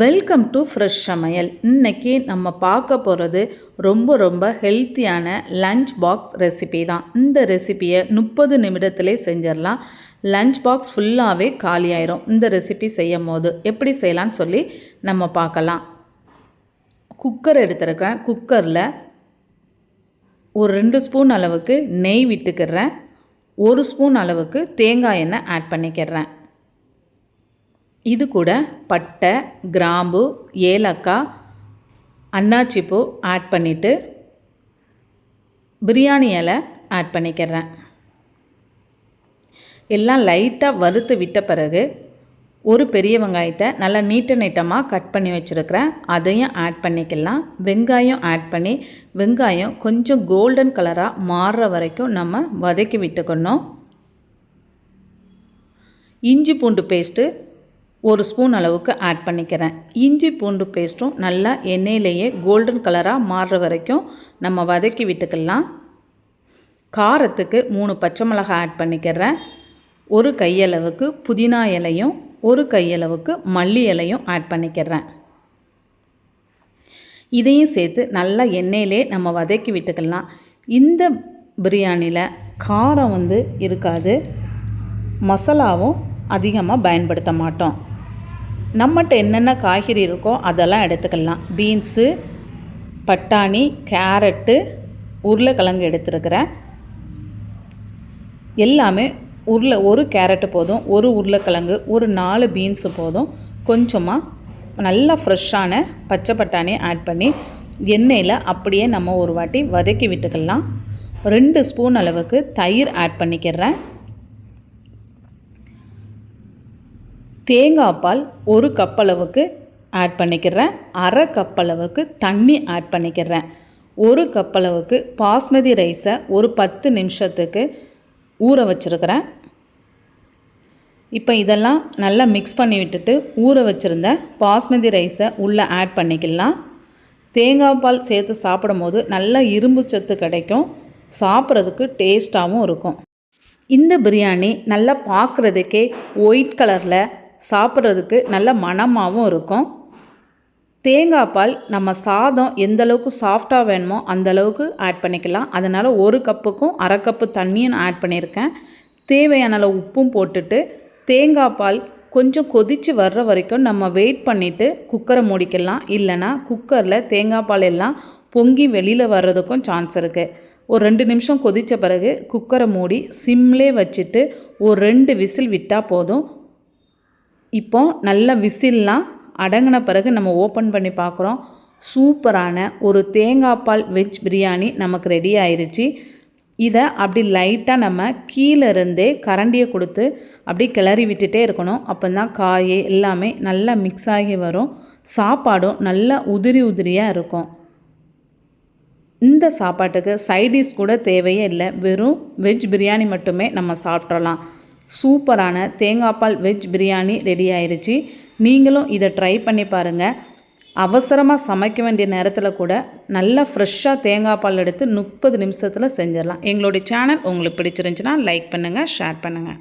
Welcome to fresh சமையல். இன்னைக்கு நம்ம பார்க்க போகிறது ரொம்ப ரொம்ப ஹெல்த்தியான லஞ்ச் பாக்ஸ் ரெசிபி தான். இந்த ரெசிபியை முப்பது நிமிடத்திலே செஞ்சிடலாம். லஞ்ச் பாக்ஸ் ஃபுல்லாகவே காலியாயிரும். இந்த ரெசிபி செய்யும் போது எப்படி செய்யலாம்னு சொல்லி நம்ம பார்க்கலாம். குக்கர் எடுத்துருக்கேன் குக்கரில் ஒரு ரெண்டு ஸ்பூன் அளவுக்கு நெய் விட்டுக்கிறேன். ஒரு ஸ்பூன் அளவுக்கு தேங்காய் எண்ணெய் ஆட் பண்ணிக்கிறேன். இது கூட பட்டை கிராம்பு ஏலக்காய் அன்னாச்சிப்பூ ஆட் பண்ணிவிட்டு பிரியாணி இலை ஆட் பண்ணிக்கிறேன். எல்லாம் லைட்டாக வறுத்து விட்ட பிறகு ஒரு பெரிய வெங்காயத்தை நல்லா நீட்ட நீட்டமாக கட் பண்ணி வச்சுருக்கிறேன். அதையும் ஆட் பண்ணிக்கலாம். வெங்காயம் ஆட் பண்ணி வெங்காயம் கொஞ்சம் கோல்டன் கலராக மாறுற வரைக்கும் நம்ம வதக்கி விட்டுக்கணும். இஞ்சி பூண்டு பேஸ்ட்டு ஒரு ஸ்பூன் அளவுக்கு ஆட் பண்ணிக்கிறேன். இஞ்சி பூண்டு பேஸ்ட்டும் நல்லா எண்ணெயிலேயே கோல்டன் கலராக மாறுற வரைக்கும் நம்ம வதக்கி விட்டுக்கலாம். காரத்துக்கு மூணு பச்சை மிளகாய் ஆட் பண்ணிக்கிறேன். ஒரு கையளவுக்கு புதினா இலையும் ஒரு கையளவுக்கு மல்லி இலையும் ஆட் பண்ணிக்கிறேன். இதையும் சேர்த்து நல்லா எண்ணெயிலே நம்ம வதக்கி விட்டுக்கலாம். இந்த பிரியாணியில் காரம் வந்து இருக்காது. மசாலாவும் அதிகமாக பயன்படுத்த மாட்டோம். நம்மகிட்ட என்னென்ன காய்கறி இருக்கோ அதெல்லாம் எடுத்துக்கலாம். பீன்ஸு பட்டாணி கேரட்டு உருளைக்கிழங்கு எடுத்துருக்கிறேன். எல்லாமே உருளை ஒரு கேரட்டு போதும் ஒரு உருளைக்கிழங்கு ஒரு நாலு பீன்ஸு போதும். கொஞ்சமாக நல்லா ஃப்ரெஷ்ஷான பச்சை பட்டாணி ஆட் பண்ணி எண்ணெயில் அப்படியே நம்ம ஒரு வாட்டி வதக்கி விட்டுக்கலாம். ரெண்டு ஸ்பூன் அளவுக்கு தயிர் ஆட் பண்ணிக்கிறேன். தேங்காய் பால் ஒரு கப் அளவுக்கு ஆட் பண்ணிக்கிறேன். அரை கப் அளவுக்கு தண்ணி ஆட் பண்ணிக்கிறேன். ஒரு கப் அளவுக்கு பாஸ்மதி ரைஸை ஒரு பத்து நிமிஷத்துக்கு ஊற வச்சுருக்கிறேன். இப்போ இதெல்லாம் நல்லா மிக்ஸ் பண்ணி விட்டுட்டு ஊற வச்சுருந்த பாஸ்மதி ரைஸை உள்ளே ஆட் பண்ணிக்கலாம். தேங்காய் பால் சேர்த்து சாப்பிடும்போது நல்ல இரும்பு சத்து கிடைக்கும். சாப்பிட்றதுக்கு டேஸ்ட்டாகவும் இருக்கும். இந்த பிரியாணி நல்லா பார்க்குறதுக்கே ஒயிட் கலரில் சாப்பிட்றதுக்கு நல்ல மணமாகவும் இருக்கும். தேங்காய் பால் நம்ம சாதம் எந்த அளவுக்கு சாஃப்டாக வேணுமோ அந்த அளவுக்கு ஆட் பண்ணிக்கலாம். அதனால் ஒரு கப்புக்கும் அரை கப்பு தண்ணியும் நான் ஆட் பண்ணியிருக்கேன். தேவையான அளவு உப்பும் போட்டுட்டு தேங்காய் பால் கொஞ்சம் கொதித்து வர்ற வரைக்கும் நம்ம வெயிட் பண்ணிவிட்டு குக்கரை மூடிக்கலாம். இல்லைனா குக்கரில் தேங்காய் பால் எல்லாம் பொங்கி வெளியில் வர்றதுக்கும் சான்ஸ் இருக்குது ஒரு ரெண்டு நிமிஷம் கொதித்த பிறகு குக்கரை மூடி சிம்லே வச்சுட்டு ஒரு ரெண்டு விசில் விட்டால் போதும். இப்போ நல்ல விசில்லாம் அடங்கின பிறகு நம்ம ஓப்பன் பண்ணி பார்க்குறோம். சூப்பரான ஒரு தேங்காய் பால் வெஜ் பிரியாணி நமக்கு ரெடி ஆயிடுச்சு இதை அப்படி லைட்டாக நம்ம கீழே இருந்தே கரண்டியை கொடுத்து அப்படி கிளறி விட்டுட்டே இருக்கணும். அப்போ தான் காய் எல்லாமே நல்லா மிக்ஸ் ஆகி வரும். சாப்பாடும் நல்லா உதிரி உதிரியாக இருக்கும். இந்த சாப்பாட்டுக்கு சைடிஷ் கூட தேவையே இல்லை. வெறும் வெஜ் பிரியாணி மட்டுமே நம்ம சாப்பிட்றலாம் சூப்பரான தேங்காய் பால் வெஜ் பிரியாணி ரெடி ஆயிடுச்சு நீங்களும் இதை ட்ரை பண்ணி பாருங்கள் அவசரமாக சமைக்க வேண்டிய நேரத்தில் கூட நல்லா ஃப்ரெஷ்ஷாக தேங்காய் பால் எடுத்து முப்பது நிமிஷத்தில் செஞ்சிடலாம். எங்களுடைய சேனல் உங்களுக்கு பிடிச்சிருந்துச்சுன்னா லைக் பண்ணுங்கள் ஷேர் பண்ணுங்கள்